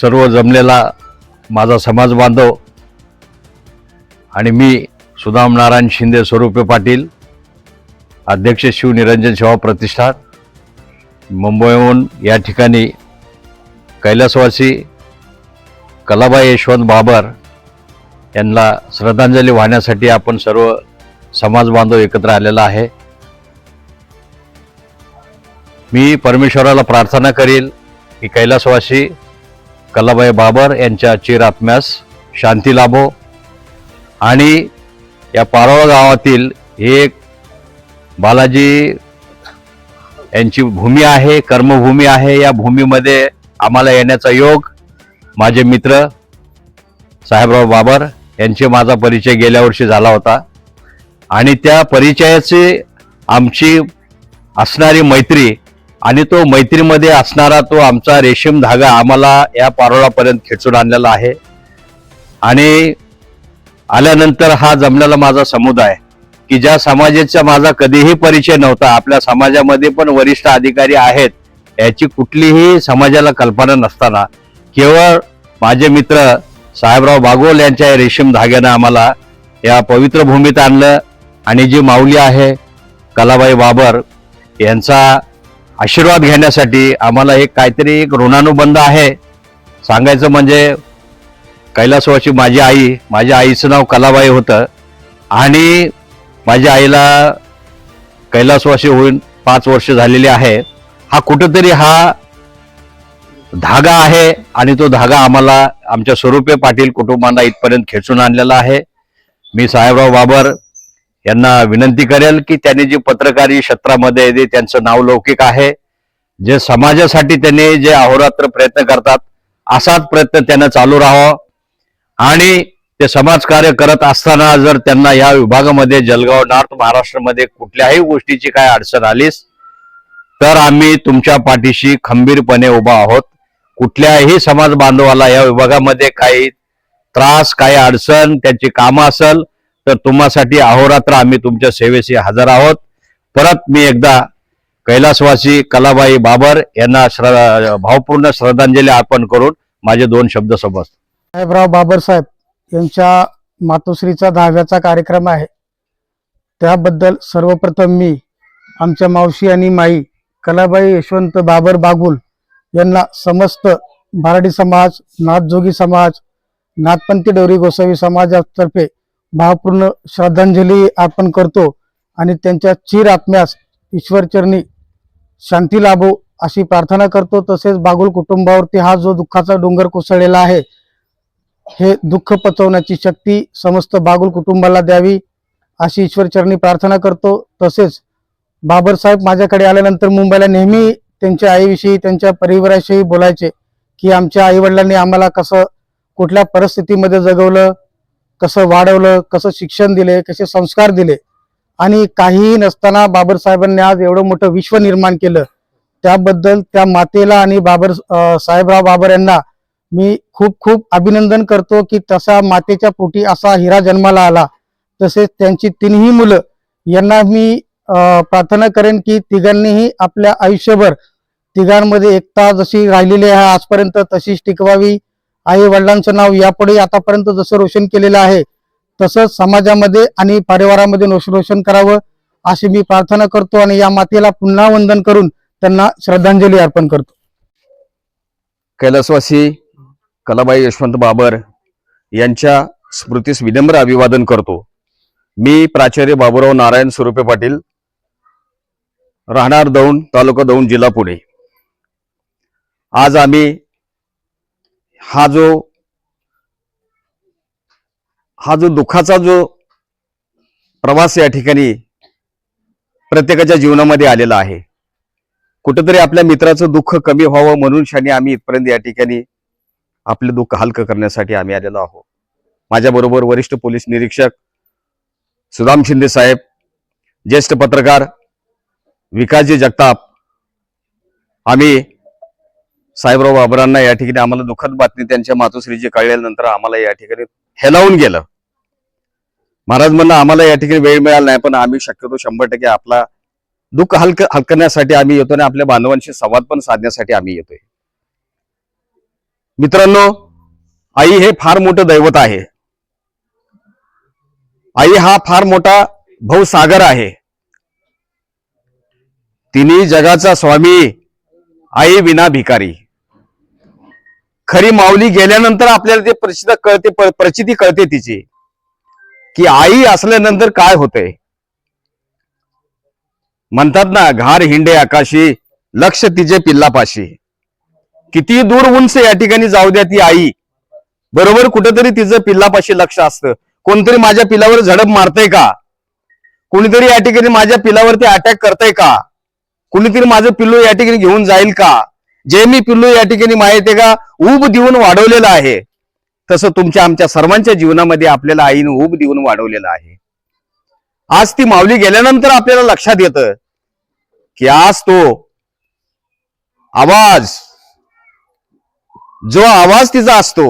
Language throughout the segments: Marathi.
सर्व जमलेला माझा समाज बांधव आणि मी सुदाम नारायण शिंदे स्वरूपे पाटील अध्यक्ष शिवनिरंजन सेवा प्रतिष्ठान मुंबईहून या ठिकाणी कैलासवासी कलाबाई यशवंत बाबर यांना श्रद्धांजली वाहण्यासाठी आपण सर्व समाज बांधव एकत्र आलेला आहे. मी परमेश्वराला प्रार्थना करील की कैलासवासी कलाबाई बाबर यांच्या चिरात्म्यास शांती लाभो. आणि या पारोळा गावातील एक बालाजी यांची भूमी आहे कर्मभूमी आहे. या भूमीमध्ये आम्हाला येण्याचा योग माझे मित्र साहेबराव बाबर यांचे माझा परिचय गेल्या वर्षी झाला होता. आणि त्या परिचयाची आमची असणारी मैत्री आणि तो मैत्रीमध्ये असणारा तो आमचा रेशीम धागा आम्हाला या पारोळापर्यंत खेचून आणलेला आहे. आणि आल्यानंतर हा जमलेला माझा समुदाय की ज्या समाजाचा माझा कधीही परिचय नव्हता आपल्या समाजामध्ये पण वरिष्ठ अधिकारी आहेत याची कुठलीही समाजाला कल्पना नसताना केवळ माझे मित्र साहेबराव बागोल यांच्या रेशीम धाग्यानं आम्हाला या पवित्र भूमीत आणलं. आणि जी माऊली आहे कलाबाई बाबर यांचा आशीर्वाद घेण्यासाठी आम्हाला एक काहीतरी एक ऋणानुबंध आहे. सांगायचं म्हणजे कैलासवाची माझी आई माझ्या आईचं नाव कलाबाई होतं. आणि माझ्या आईला कैलासवाशी होऊन पाच वर्ष झालेली आहे. हा कुठंतरी हा धागा आहे आणि तो धागा आम्हाला आमच्या स्वरूपे पाटील कुटुंबांना इथपर्यंत खेचून आणलेला आहे. मी साहेबराव बाबर यांना विनंती करेल की त्यांनी जी पत्रकारी क्षेत्रामध्ये जे त्यांचं नाव लौकिक आहे जे समाजासाठी त्यांनी जे अहोरात्र प्रयत्न करतात असाच प्रयत्न त्यांना चालू राहावा. आणि ते समाजकार्य करत असताना जर त्यांना या विभागामध्ये जलगाव नॉर्थ महाराष्ट्रामध्ये कुठल्याही गोष्टीची काय अडचण आलीस तर आम्ही तुमच्या पाठीशी खंबीरपणे उभा आहोत. कुठल्याही समाज बांधवाला या विभागामध्ये काही त्रास काही अडचण त्यांची कामं असेल तर तुम्हासाठी अहोरात्र आम्ही तुमच्या सेवेशी हजर आहोत. परत मी एकदा कैलासवासी कलाबाई बाबर यांना श्र भावपूर्ण श्रद्धांजली अर्पण करून माझे दोन शब्द समजतो. साहेबराव बाबरसाहेब यांच्या मातोश्रीचा दहाव्याचा कार्यक्रम आहे. त्याबद्दल सर्वप्रथम मी आमच्या मावशी आणि माई कलाबाई यशवंत बाबर बागुल यांना समस्त मराठी समाज नाथजोगी समाज नाथपंथी डोरी गोसावी समाजातर्फे भावपूर्ण श्रद्धांजली अर्पण करतो आणि त्यांच्या चिर आत्म्यास ईश्वरचरणी शांती लाभो अशी प्रार्थना करतो. तसेच बागुल कुटुंबावरती हा जो दुःखाचा डोंगर कोसळलेला आहे हे दुःख पचवण्याची शक्ती समस्त बागुल कुटुंबाला द्यावी अशी ईश्वरचरणी प्रार्थना करतो. तसेच बाबरसाहेब माझ्याकडे आल्यानंतर मुंबईला नेहमी त्यांच्या आईविषयी त्यांच्या परिवाराविषयी बोलायचे की आमच्या आईवडिलांनी आम्हाला कसं कुठल्या परिस्थितीमध्ये जगवलं कसं वाढवलं कसं शिक्षण दिले कसे संस्कार दिले. आणि काहीही नसताना बाबरसाहेबांनी आज एवढं मोठं विश्व निर्माण केलं. त्याबद्दल त्या मातेला आणि बाबर साहेबराव बाबर यांना मी खूप खूप अभिनंदन करतो की तसा मातेच्या पोटी असा हिरा जन्माला आला. तसेच त्यांची तिन्ही मुलं यांना मी प्रार्थना करेन की तिघांनीही आपल्या आयुष्यभर तिघांमध्ये एकता जशी राहिलेली आहे आजपर्यंत तशीच टिकवावी. आई वडिलांचं नाव यापुढे आतापर्यंत जसं रोशन केलेलं आहे तसंच समाजामध्ये आणि परिवारामध्ये रोशन करावं अशी मी प्रार्थना करतो आणि या मातेला पुन्हा वंदन करून त्यांना श्रद्धांजली अर्पण करतो. कैलासवासी कलाबाई यशवंत बाबर यांच्या स्मृतीस विनम्र अभिवादन करतो. मी प्राचार्य बाबुराव नारायण स्वरूपे पाटील राहणार दौंड तालुका दौंड जिल्हा पुणे. आज आम्ही हा जो हा जो दुःखाचा जो प्रवास या ठिकाणी प्रत्येकाच्या जीवनामध्ये आलेला आहे. कुठेतरी आपल्या मित्राचं दुःख कमी व्हावं म्हणून शाने आम्ही इथपर्यंत या ठिकाणी आपले दुःख हलकं करण्यासाठी आम्ही आलेलो आहोत. माझ्याबरोबर वरिष्ठ पोलीस निरीक्षक सुदाम शिंदे साहेब ज्येष्ठ पत्रकार विकासजी जगताप आम्ही साहेबराव बाबरांना या ठिकाणी आम्हाला दुःखद बातमी त्यांच्या मातोश्रीची कळल्यानंतर आम्हाला या ठिकाणी हेलावून गेलं. महाराज म्हणणं आम्हाला या ठिकाणी वेळ मिळाला नाही पण आम्ही शक्यतो शंभर टक्के आपला दुःख हलक हलकण्यासाठी आम्ही येतो आणि आपल्या बांधवांशी संवाद पण साधण्यासाठी आम्ही येतोय. मित्रांनो आई हे फार मोठं दैवत आहे. आई हा फार मोठा भवसागर आहे. तिन्ही जगाचा स्वामी आई विना भिकारी. खरी माऊली गेल्यानंतर आपल्याला ते प्रसिद्ध कळते प्रचिती कळते तिची. की आई असल्यानंतर काय होतंय म्हणतात ना घार हिंडे आकाशी लक्ष तिचे पिल्लापाशी. किती दूर उंच या ठिकाणी जाऊ द्या ती आई. बरोबर कुठेतरी तिचं पिल्लापाशी लक्ष असतं. कोणतरी माझ्या पिलावर झडप मारतय का? कुणीतरी या ठिकाणी माझ्या पिलावरती अटॅक करतय का? कुणीतरी माझं पिल्लू या ठिकाणी घेऊन जाईल का? जे मी पिल्लू या ठिकाणी माहिती आहे का ऊब देऊन वाढवलेलं आहे. तसं तुमच्या आमच्या सर्वांच्या जीवनामध्ये आपल्याला आईनं ऊब देऊन वाढवलेलं आहे. आज ती माऊली गेल्यानंतर आपल्याला लक्षात येतं की आज तो आवाज जो आवाज तिचा असतो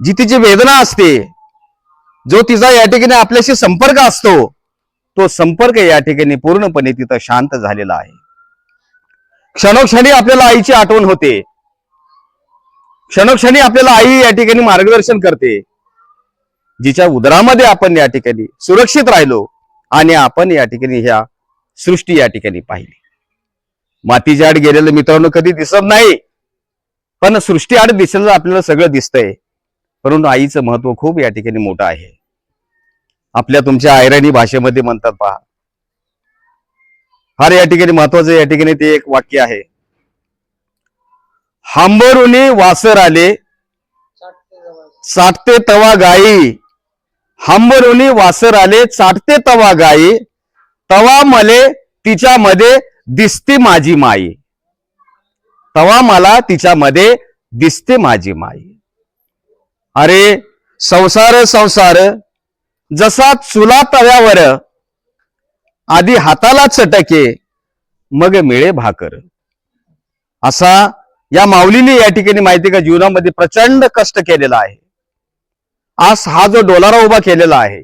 जी तिची वेदना असते जो तिचा या ठिकाणी आपल्याशी संपर्क असतो तो संपर्क या ठिकाणी पूर्णपणे तिथं शांत झालेला आहे. क्षणोक्षणी आपल्याला आईची आठवण होते. क्षणोक्षणी आपल्याला आई या ठिकाणी मार्गदर्शन करते. जिच्या उदरामध्ये आपण या ठिकाणी सुरक्षित राहिलो आणि आपण या ठिकाणी ह्या सृष्टी या ठिकाणी पाहिली. मातीच्या आड गेलेलं मित्रांनो कधी दिसत नाही पण सृष्टी आड दिसलेलं आपल्याला सगळं दिसतंय. परंतु आईचं महत्त्व खूप या ठिकाणी मोठं आहे. आपल्या तुमच्या आयराणी भाषेमध्ये म्हणतात पहा फार या ठिकाणी महत्वाचं या ठिकाणी ते एक वाक्य आहे. हांबरुनी वासर आले चाटते तवा गाई. हांबरुनी वासर आले चाटते तवा गाई. तवा मले तिच्यामध्ये दिसते माझी माई. तवा मला तिच्यामध्ये दिसते माझी माई. अरे संसार संसार जसा चुला तव्यावर आधी हाताला चटके मग मिळे भाकर. असा या माऊलीने या ठिकाणी माहिती का जीवनामध्ये प्रचंड कष्ट केलेला आहे. आज हा जो डोलारा उभा केलेला आहे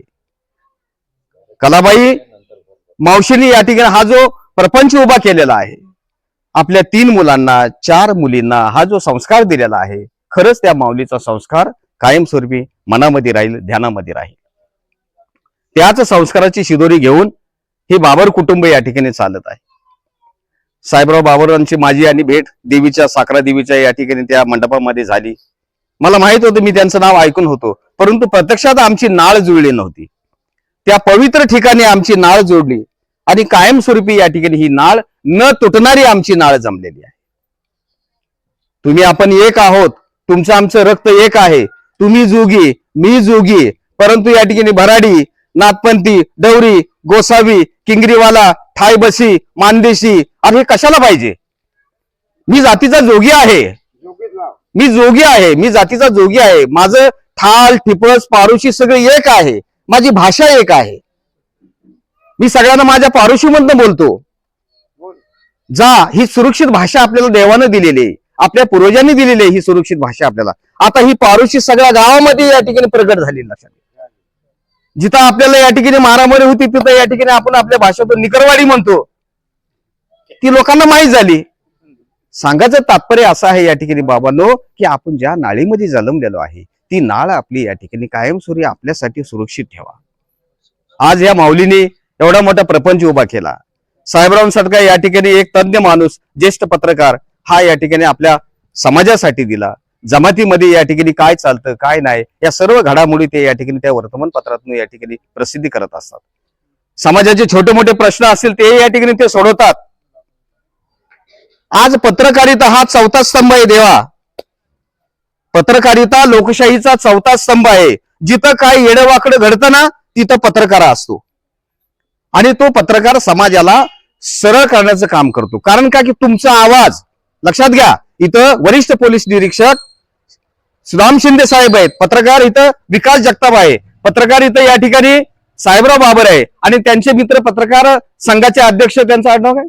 कलाबाई मावशीने या ठिकाणी हा जो प्रपंच उभा केलेला आहे आपल्या तीन मुलांना चार मुलींना हा जो संस्कार दिलेला आहे खरंच त्या माऊलीचा संस्कार कायमस्वरूपी मनामध्ये राहील ध्यानामध्ये राहील. त्याच संस्काराची शिदोरी घेऊन हे बाबर कुटुंब या ठिकाणी चालत आहे. साहेबराव बाबरांची माझी आणि भेट देवीच्या साखरा देवीच्या या ठिकाणी त्या मंडपामध्ये झाली. मला माहीत होतं मी त्यांचं नाव ऐकून होतो. परंतु प्रत्यक्षात आमची नाळ जुळली नव्हती. त्या पवित्र ठिकाणी आमची नाळ जोडली आणि कायमस्वरूपी या ठिकाणी ही नाळ न तुटणारी आमची नाळ जमलेली आहे. तुम्ही आपण एक आहोत तुमचं आमचं रक्त एक आहे. तुम्ही जोगी मी जोगी परंतु या ठिकाणी भराडी नाथपंथी डवरी गोसावी किंगरीवाला थायबसी मानदेशी अरे हे कशाला पाहिजे? मी जातीचा जोगी आहे. मी जोगी आहे. मी जातीचा जोगी आहे. माझं थाल ठिपस पारुशी सगळे एक आहे. माझी भाषा एक आहे. मी सगळ्यांना माझ्या पारुशी मधनं बोलतो. जा ही सुरक्षित भाषा आपल्याला देवानं दिलेली आहे. आपल्या पूर्वजांनी दिलेली आहे ही सुरक्षित भाषा आपल्याला. आता ही पारुशी सगळ्या गावामध्ये या ठिकाणी प्रगट झाली लक्षात जिथं आपल्याला या ठिकाणी मारामारी होती तिथं या ठिकाणी आपण आपल्या भाषेतून निकरवाडी म्हणतो. ती लोकांना माहीत झाली. सांगायचं तात्पर्य असं आहे या ठिकाणी बाबांनो की आपण ज्या नाळीमध्ये जन्मलेलो आहे ती नाळ आपली या ठिकाणी कायमस्वरूपी आपल्यासाठी सुरक्षित ठेवा. आज या माऊलीने एवढा मोठा प्रपंच उभा केला. साहेबराव सटका या ठिकाणी एक तज्ञ माणूस ज्येष्ठ पत्रकार हा या ठिकाणी आपल्या समाजासाठी दिला. जमातीमध्ये या ठिकाणी काय चालतं काय नाही या सर्व घडामोडी ते या ठिकाणी त्या वर्तमानपत्रातून या ठिकाणी प्रसिद्धी करत असतात. समाजाचे छोटे मोठे प्रश्न असतील ते या ठिकाणी ते सोडवतात. आज पत्रकारिता हा चौथा स्तंभ आहे देवा. पत्रकारिता लोकशाहीचा चौथा स्तंभ आहे. जिथं काय येडवाकडं घडतं ना तिथं पत्रकार असतो. आणि तो पत्रकार समाजाला सरळ करण्याचं काम करतो. कारण का? की तुमचा आवाज लक्षात घ्या इथं वरिष्ठ पोलीस निरीक्षक सुदाम शिंदे साहेब आहेत. पत्रकार इथं विकास जगताप आहे. पत्रकार इथं या ठिकाणी साहेबराव बाबर आहे. आणि त्यांचे मित्र पत्रकार संघाचे अध्यक्ष त्यांचं आडनाव काय?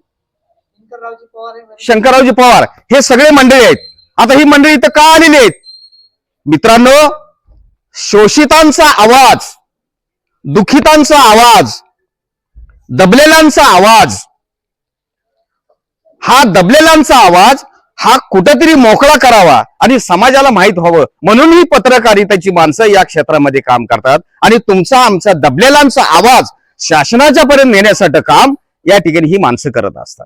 शंकररावजी पवार हे हे सगळे मंडळी आहेत. आता ही मंडळी इथं का आलेली आहेत? मित्रांनो शोषितांचा आवाज दुखितांचा आवाज दबलेल्यांचा आवाज हा दबलेल्यांचा आवाज हा कुठंतरी मोकळा करावा आणि समाजाला माहीत व्हावं. म्हणून ही पत्रकारितेची माणसं या क्षेत्रामध्ये काम करतात. आणि तुमचा आमचा दबलेला आमचा आवाज शासनाच्या पर्यंत नेण्यासाठी काम या ठिकाणी ही माणसं करत असतात.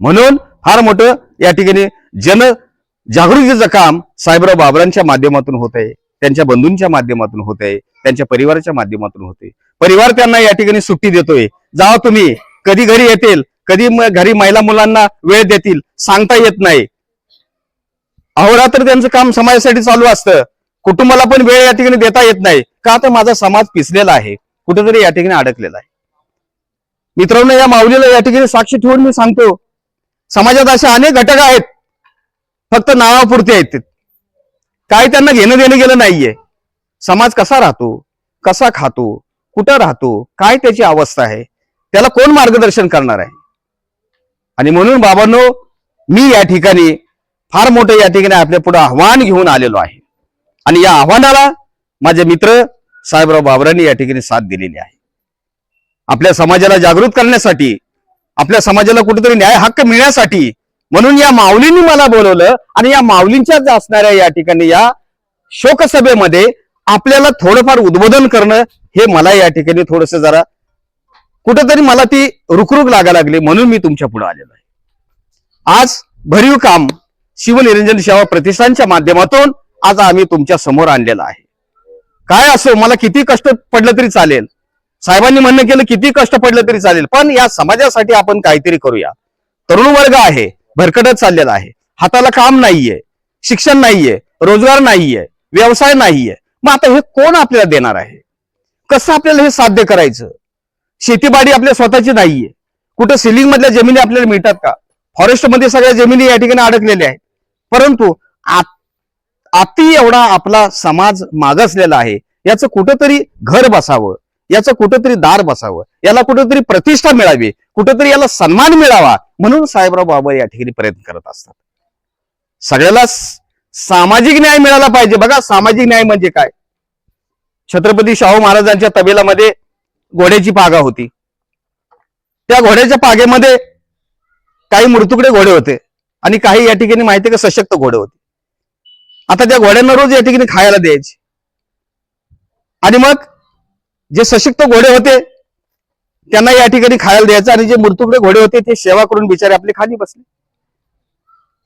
म्हणून फार मोठं या ठिकाणी जन जागृतीचं काम साहेबराव बाबरांच्या माध्यमातून होत आहे. त्यांच्या बंधूंच्या माध्यमातून होत आहे. त्यांच्या परिवाराच्या माध्यमातून होते परिवार त्यांना या ठिकाणी सुट्टी देतोय. जावा तुम्ही. कधी घरी येतील? कधी घरी महिला मुलांना वेळ देतील सांगता येत नाही. अहोरात्र त्यांचं काम समाजासाठी चालू असतं. कुटुंबाला पण वेळ या ठिकाणी देता येत नाही. का तर माझा समाज पिसलेला आहे? कुठेतरी या ठिकाणी अडकलेला आहे. मित्रांनो या माऊलीला या ठिकाणी साक्ष ठेवून मी सांगतो. समाजात असे अनेक घटक आहेत. फक्त नावापुरते आहेत. ते. काय त्यांना घेणं देणं गेलं नाहीये. समाज कसा राहतो? कसा खातो? कुठं राहतो? काय त्याची अवस्था आहे? त्याला कोण मार्गदर्शन करणार आहे? आणि म्हणून बाबांनो मी या ठिकाणी फार मोठं या ठिकाणी आपल्या पुढे आव्हान घेऊन आलेलो आहे. आणि या आव्हानाला माझे मित्र साहेबराव बाबरांनी या ठिकाणी साथ दिलेली आहे. आपल्या समाजाला जागृत करण्यासाठी आपल्या समाजाला कुठेतरी न्याय हक्क मिळण्यासाठी म्हणून या माऊलींनी मला बोलवलं आणि या माऊलींच्याच असणाऱ्या या ठिकाणी या शोकसभेमध्ये आपल्याला थोडंफार उद्बोधन करणं हे मला या ठिकाणी थोडस जरा कुठंतरी मला ती रुखरुख लागा लागली म्हणून मी तुमच्यापुढे आलेलो आहे. आज भरीव काम शिवनिरंजन सेवा प्रतिष्ठानच्या माध्यमातून आज आम्ही तुमच्यासमोर आणलेलं आहे. काय असो मला किती कष्ट पडलं तरी चालेल. साहेबांनी म्हणणं केलं किती कष्ट पडलं तरी चालेल. पण या समाजासाठी आपण काहीतरी करूया. तरुण वर्ग आहे भरकटत चाललेला आहे. हाताला काम नाहीये शिक्षण नाहीये रोजगार नाहीये व्यवसाय नाहीये. मग आता हे कोण आपल्याला देणार आहे? कसं आपल्याला हे साध्य करायचं? शेतीबाडी आपल्या स्वतःची नाहीये. कुठं सिलिंग मधल्या जमिनी आपल्याला मिळतात का? फॉरेस्टमध्ये सगळ्या जमिनी या ठिकाणी अडकलेल्या आहेत. परंतु अति एवढा आपला समाज मागासलेला आहे. याचं कुठंतरी घर बसावं. याचं कुठंतरी दार बसावं. याला कुठंतरी प्रतिष्ठा मिळावी. कुठंतरी याला सन्मान मिळावा म्हणून साहेबराव बाबा या ठिकाणी प्रयत्न करत असतात. सगळ्याला सामाजिक न्याय मिळाला पाहिजे. बघा सामाजिक न्याय म्हणजे काय? छत्रपती शाहू महाराजांच्या तबेलामध्ये घोड्याची पागा होती. त्या घोड्याच्या पागेमध्ये काही मृतुकडे घोडे होते आणि काही या ठिकाणी माहिती का सशक्त घोडे होते. आता त्या घोड्यांना रोज या ठिकाणी खायला द्यायचे. आणि मग जे सशक्त घोडे होते त्यांना या ठिकाणी खायला द्यायचं आणि जे मृतुकडे घोडे होते ते सेवा करून बिचारे आपले खाली बसले.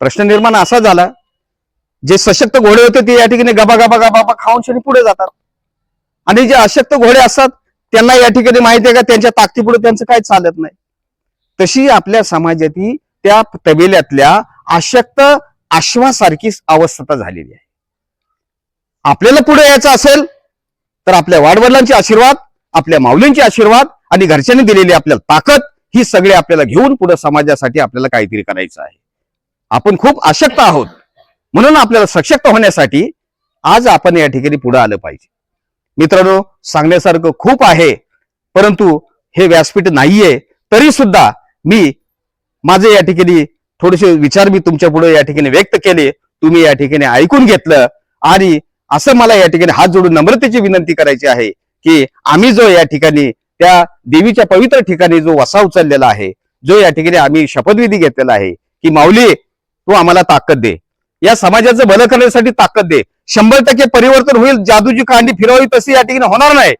प्रश्न निर्माण असा झाला जे सशक्त घोडे होते ते या ठिकाणी गबा गबा गबा गबा खाऊन शनी पुढे जातात. आणि जे अशक्त घोडे असतात त्यांना या ठिकाणी माहिती आहे का त्यांच्या ताकदीपुढे त्यांचं काय चालत नाही. तशी आपल्या समाजातील त्या तबेल्यातल्या अशक्त अश्वासारखी अवस्था झालेली आहे. आपल्याला पुढे यायचं असेल तर आपल्या वाडवडिलांचे आशीर्वाद आपल्या माऊलींचे आशीर्वाद आणि घरच्यांनी दिलेली आपल्याला ताकद ही सगळे आपल्याला घेऊन पुढे समाजासाठी आपल्याला काहीतरी करायचं आहे. आपण खूप अशक्त आहोत. म्हणून आपल्याला सशक्त होण्यासाठी आज आपण या ठिकाणी पुढे आलं पाहिजे. मित्रांनो सांगण्यासारखं खूप आहे परंतु हे व्यासपीठ नाहीये तरी सुद्धा मी माझे या ठिकाणी थोडेसे विचार मी तुमच्यापुढे या ठिकाणी व्यक्त केले तुम्ही या ठिकाणी ऐकून घेतलं आणि असं मला या ठिकाणी हात जोडून नम्रतेची विनंती करायची आहे की आम्ही जो या ठिकाणी त्या देवीच्या पवित्र ठिकाणी जो वसा उचललेला आहे जो या ठिकाणी आम्ही शपथविधी घेतलेला आहे की माऊली तू आम्हाला ताकद दे. या समाजाचं भलं करण्यासाठी ताकद दे. शंभर टक्के परिवर्तन होईल. जादूची कांडी फिरवावी तशी या ठिकाणी होणार नाही.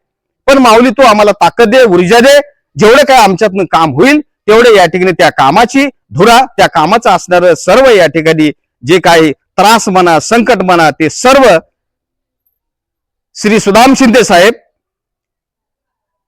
पण माऊली तू आम्हाला ताकद दे ऊर्जा दे. जेवढं काय आमच्यातनं काम होईल तेवढे या ठिकाणी त्या कामाची धुरा त्या कामाचं असणारं सर्व या ठिकाणी जे काही त्रास म्हणा संकट म्हणा ते सर्व श्री सुदाम शिंदे साहेब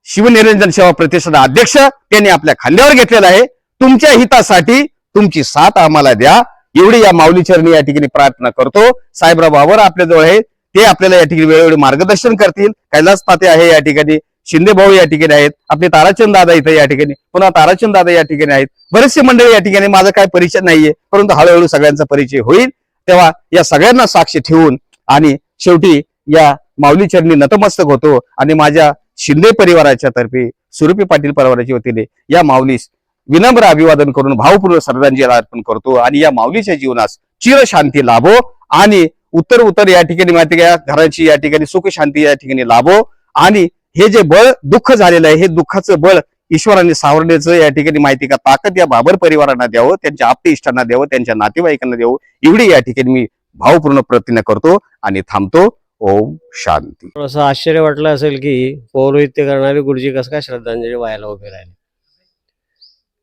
शिवनिरंजन सेवा प्रतिष्ठान अध्यक्ष त्यांनी आपल्या खांद्यावर घेतलेला आहे. तुमच्या हितासाठी तुमची साथ आम्हाला द्या. एवढी या माऊली चरणी या ठिकाणी प्रार्थना करतो. साहेबराव बाबर आपल्याजवळ आहे ते आपल्याला या ठिकाणी वेळोवेळी मार्गदर्शन करतील. कैलास ताते आहे या ठिकाणी. शिंदे भाऊ या ठिकाणी आहेत. आपले ताराचंद दादा इथे या ठिकाणी. पुन्हा ताराचंद दादा या ठिकाणी आहेत. बरेचसे मंडळी या ठिकाणी माझा काय परिचय नाहीये परंतु हळूहळू सगळ्यांचा परिचय होईल. तेव्हा या सगळ्यांना साक्ष ठेवून आणि शेवटी या माऊली चरणी नतमस्तक होतो आणि माझ्या शिंदे परिवाराच्या तर्फे सुरपी पाटील परिवाराच्या वतीने या माऊलीस विनम्र अभिवादन करून भावपूर्ण श्रद्धांजली अर्पण करतो आणि या माऊलीच्या जीवनास चिरशांती लाभो आणि उत्तर उत्तर या ठिकाणी माहिती का घराची या ठिकाणी सुख शांती या ठिकाणी लाभो आणि हे जे बळ दुःख झालेलं आहे हे दुःखाचं बळ ईश्वराने सावरण्याचं या ठिकाणी माहिती का ताकद या बाबर परिवारांना द्यावं त्यांच्या आप्त इष्टांना द्यावं त्यांच्या नातेवाईकांना द्यावं एवढी या ठिकाणी मी भावपूर्ण प्रतिज्ञा करतो आणि थांबतो. ओम शांती. थोडंसं आश्चर्य वाटलं असेल की पौरोहित्य करणारे गुरुजी कसं काय श्रद्धांजली व्हायला उभे राहिले?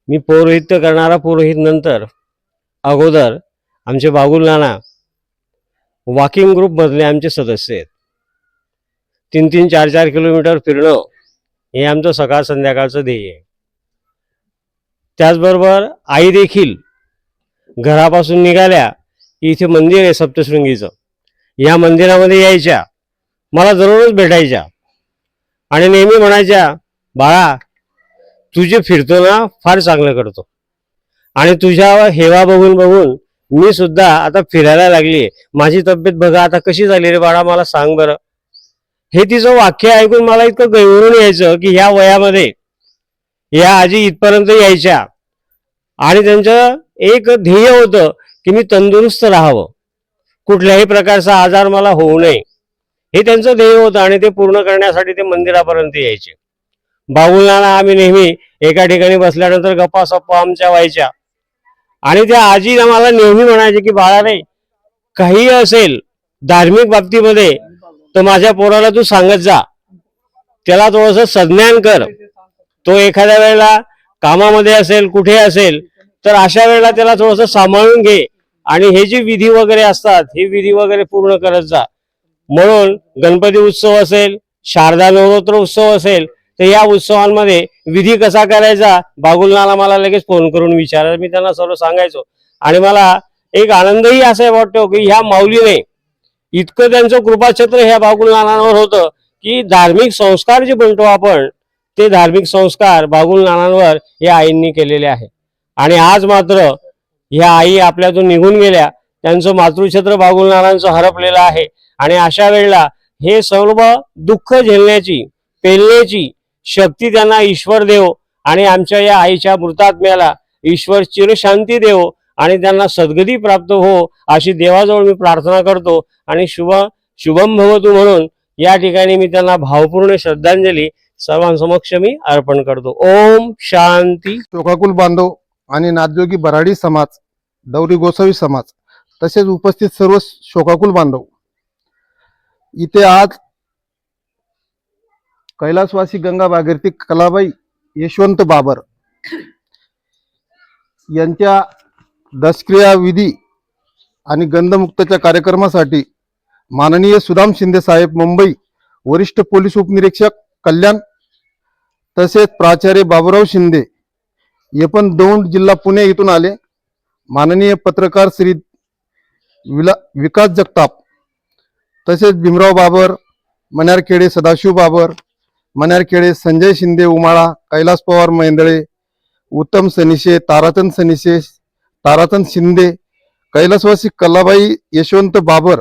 मी पौरोहित्य करणारा पुरोहित नंतर अगोदर आमचे बागुल नाना वॉकिंग ग्रुप मधले आमचे सदस्य आहेत. तीन तीन चार चार किलोमीटर फिरणं हे आमचं सकाळ संध्याकाळचं ध्येय आहे. त्याचबरोबर आई देखील घरापासून निघाल्या की इथे मंदिर आहे सप्तशृंगीचं. या मंदिरामध्ये यायच्या मला दररोज भेटायच्या. आणि नेहमी म्हणायच्या बाळा तू जे फिरतो ना फार चांगलं करतो. आणि तुझ्या हेवा बघून बघून मी सुद्धा आता फिरायला लागली माझी तब्येत बघा आता कशी झाली रे बाळा मला सांग बरं. हे तिचं वाक्य ऐकून मला इतकं गैवरून यायचं की ह्या वयामध्ये या आजी इथपर्यंत यायच्या. आणि त्यांचं एक ध्येय होतं की मी तंदुरुस्त राहावं. कुठल्याही प्रकारचा आजार मला होऊ नये. हे त्यांचं ध्येय होतं आणि ते पूर्ण करण्यासाठी ते मंदिरापर्यंत यायचे. बाबुलनाना आम्ही नेहमी एका ठिकाणी बसल्यानंतर गप्पा सप्पा आमच्या व्हायच्या. आणि त्या आजी आम्हाला नेहमी म्हणायचे की बाळा रे काही असेल धार्मिक बाबतीमध्ये तर माझ्या पोराला तू सांगत जा. त्याला थोडस संज्ञान कर. तो एखाद्या वेळेला कामामध्ये असेल कुठे असेल तर अशा वेळेला त्याला थोडस सांभाळून घे. आणि हे जे विधी वगैरे असतात हे विधी वगैरे पूर्ण करत जा. म्हणून गणपती उत्सव असेल शारदा नवरात्र उत्सव असेल तर या उत्सवांमध्ये विधी कसा करायचा? बागुलनाला मला लगेच फोन करून विचारायचं मी त्यांना सर्व सांगायचो. आणि मला एक आनंदही असा वाटतो की ह्या माऊलीने इतकं त्यांचं कृपाछत्र ह्या बागुलनानांवर होतं की धार्मिक संस्कार जे म्हणतो आपण ते धार्मिक संस्कार बागुलनानांवर या आईंनी केलेले आहे आणि आज मात्र ह्या आई आपल्यातून निघून गेल्या. त्यांचं मातृछत्र बागुलनारांचं हरपलेलं आहे. आणि अशा वेळेला हे सर्व दुःख झेलण्याची पेलण्याची शक्ती त्यांना ईश्वर देव आणि आमच्या या आईच्या मृतात्म्याला ईश्वर चिरशांती देव आणि त्यांना सद्गती प्राप्त हो अशी देवाजवळ मी प्रार्थना करतो. आणि शुभ शुभम भवतु म्हणून या ठिकाणी मी त्यांना भावपूर्ण श्रद्धांजली सर्वांसमक्ष मी अर्पण करतो. ओम शांती. शोकाकुल बांधव आणि नादजोगी बराडी समाज दौरी गोसावी समाज तसेच उपस्थित सर्व शोकाकुल बांधव. इथे आज कैलासवासी गंगा भागीरथी कलाबाई यशवंत बाबर यांच्या दशक्रिया विधी आणि गंधमुक्तच्या कार्यक्रमासाठी माननीय सुदाम शिंदे साहेब मुंबई वरिष्ठ पोलीस उपनिरीक्षक कल्याण तसेच प्राचार्य बाबुराव शिंदे हे पण दौंड जिल्हा पुणे इथून आले. माननीय पत्रकार श्री विला विकास जगताप तसेच भीमराव बाबर मन्यारखेडे सदाशिव बाबर मन्यारखेडे संजय शिंदे उमाळा कैलास पवार मेंदळे उत्तम सनिशे ताराचंद सनिशे ताराचंद शिंदे कैलासवासी कलाबाई यशवंत बाबर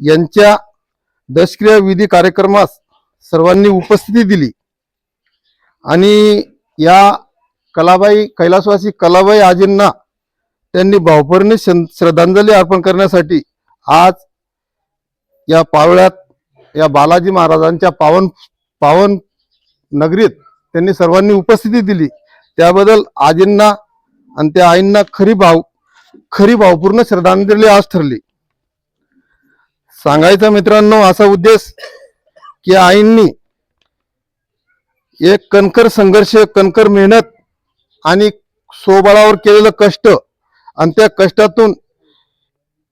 यांच्या दशक्रिया विधी कार्यक्रमास सर्वांनी उपस्थिती दिली. आणि या कलाबाई कैलासवासी कलाबाई आजींना त्यांनी भावपूर्ण श्रद्धांजली अर्पण करण्यासाठी आज या पावळ्यात या बालाजी महाराजांच्या पावन पावन नगरीत त्यांनी सर्वांनी उपस्थिती दिली. त्याबद्दल आजींना आणि त्या आईंना खरी भाव खरी भावपूर्ण श्रद्धांजली आज ठरली. सांगायचा मित्रांनो असा उद्देश की आईंनी एक कणकर संघर्ष कणकर मेहनत आणि स्वबळावर केलेलं कष्ट आणि त्या कष्टातून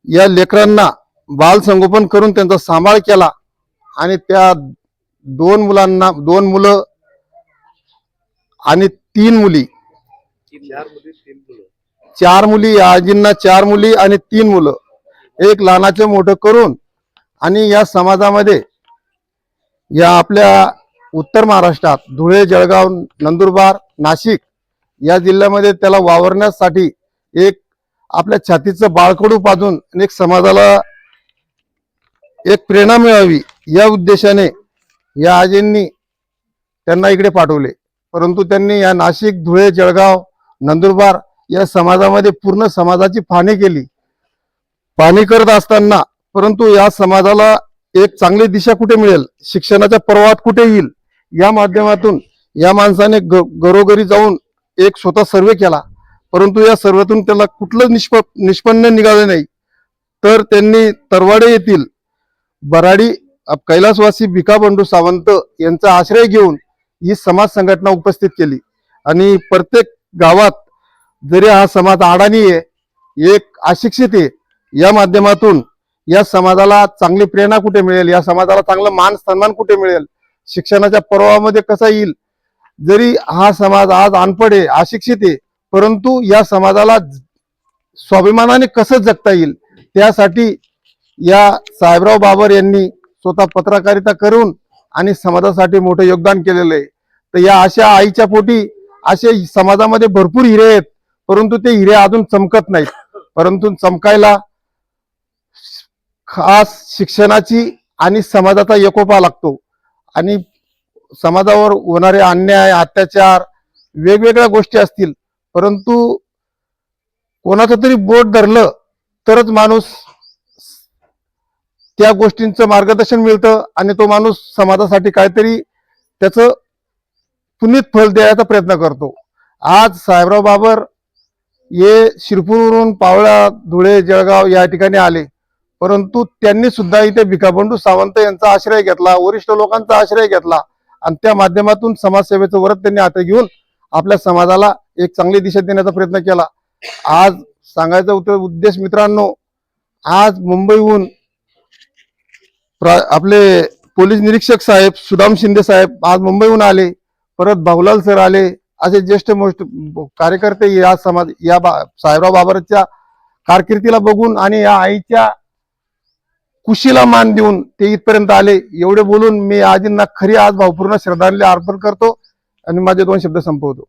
या लेकरांना बाल संगोपन करून त्यांचा सांभाळ केला आणि त्या दोन मुलांना दोन मुलं आणि तीन मुली. चार मुली या आजींना चार मुली आणि तीन मुलं. एक लहानाचं मोठं करून आणि या समाजामध्ये या आपल्या उत्तर महाराष्ट्रात धुळे जळगाव नंदुरबार नाशिक या जिल्ह्यामध्ये त्याला वावरण्यासाठी एक आपल्या छातीचं बाळकडू पाजून एक समाजाला एक प्रेरणा मिळावी या उद्देशाने या आजींनी त्यांना इकडे पाठवले. परंतु त्यांनी या नाशिक धुळे जळगाव नंदुरबार या समाजामध्ये पूर्ण समाजाची पाहणी केली. पाहणी करत असताना परंतु या समाजाला एक चांगली दिशा कुठे मिळेल? शिक्षणाच्या प्रवाहात कुठे येईल? या माध्यमातून या माणसाने ग- घरोघरी जाऊन एक स्वतः सर्वे केला. परंतु या सर्वेतून त्याला कुठलं निष्प निष्पन्न निघालं नाही. तर त्यांनी तरवाडे येथील बराडी कैलासवासी भिका बंडू सावंत यांचा आश्रय घेऊन ही समाज संघटना उपस्थित केली. आणि प्रत्येक गावात जरी हा समाज आडाणी आहे एक अशिक्षित आहे या माध्यमातून या समाजाला चांगली प्रेरणा कुठे मिळेल? या समाजाला चांगलं मान सन्मान कुठे मिळेल? शिक्षणाच्या प्रवाहामध्ये कसा येईल? जरी हा समाज आज अनपड आहे अशिक्षित आहे परंतु या समाजाला स्वाभिमानाने कसं जगता येईल? त्यासाठी या साहेबराव बाबर यांनी स्वतः पत्रकारिता करून आणि समाजासाठी मोठं योगदान केलेलं आहे. तर या अशा आईच्या पोटी असे समाजामध्ये भरपूर हिरे आहेत परंतु ते हिरे अजून चमकत नाहीत. परंतु चमकायला खास शिक्षणाची आणि समाजाचा एकोपा लागतो. आणि समाजावर होणारे अन्याय अत्याचार वेगवेगळ्या गोष्टी असतील परंतु कोणाचं तरी बोट धरलं तरच माणूस त्या गोष्टींचं मार्गदर्शन मिळतं आणि तो माणूस समाजासाठी काहीतरी त्याचं पुनीत फल द्यायचा प्रयत्न करतो. आज साहेबराव बाबर हे शिरपूरवरून पावळा धुळे जळगाव या ठिकाणी आले. परंतु त्यांनी सुद्धा इथे भिकाबंडू सावंत यांचा आश्रय घेतला वरिष्ठ लोकांचा आश्रय घेतला आणि त्या माध्यमातून समाजसेवेचं व्रत त्यांनी आता घेऊन आपल्या समाजाला एक चांगली दिशा देण्याचा प्रयत्न केला. आज सांगायचा उद्देश मित्रांनो आज मुंबईहून आपले पोलीस निरीक्षक साहेब सुदाम शिंदे साहेब आज मुंबईहून आले. परत भाऊलाल सर आले. असे ज्येष्ठ मोष्ट कार्यकर्ते या समाज या बा साहेबराव बाबरच्या कारकिर्दीला बघून आणि या आईच्या कुशीला मान देऊन ते इथपर्यंत आले. एवढे बोलून मी आजींना खरी आज भावपूर्ण श्रद्धांजली अर्पण करतो आणि माझे दोन शब्द संपवतो.